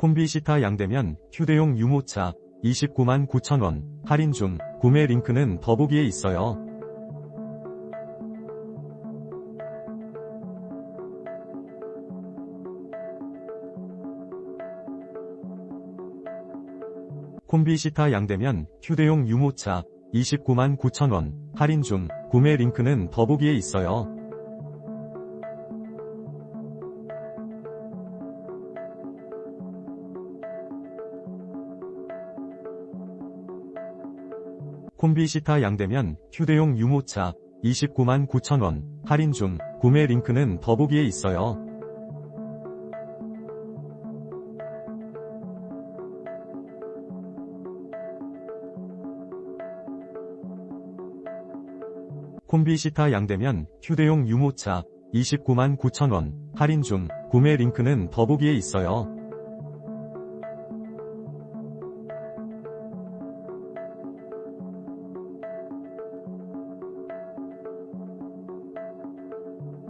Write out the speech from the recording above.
콤비 시타 양대면 휴대용 유모차 29만 9천원 할인 중 구매 링크는 더보기에 있어요. 콤비 시타 양대면 휴대용 유모차 29만 9천원 할인 중 구매 링크는 더보기에 있어요. 콤비 시타 양대면 휴대용 유모차 29만 9천원 할인 중 구매 링크는 더보기에 있어요. 콤비 시타 양대면 휴대용 유모차 29만 9천원 할인 중 구매 링크는 더보기에 있어요.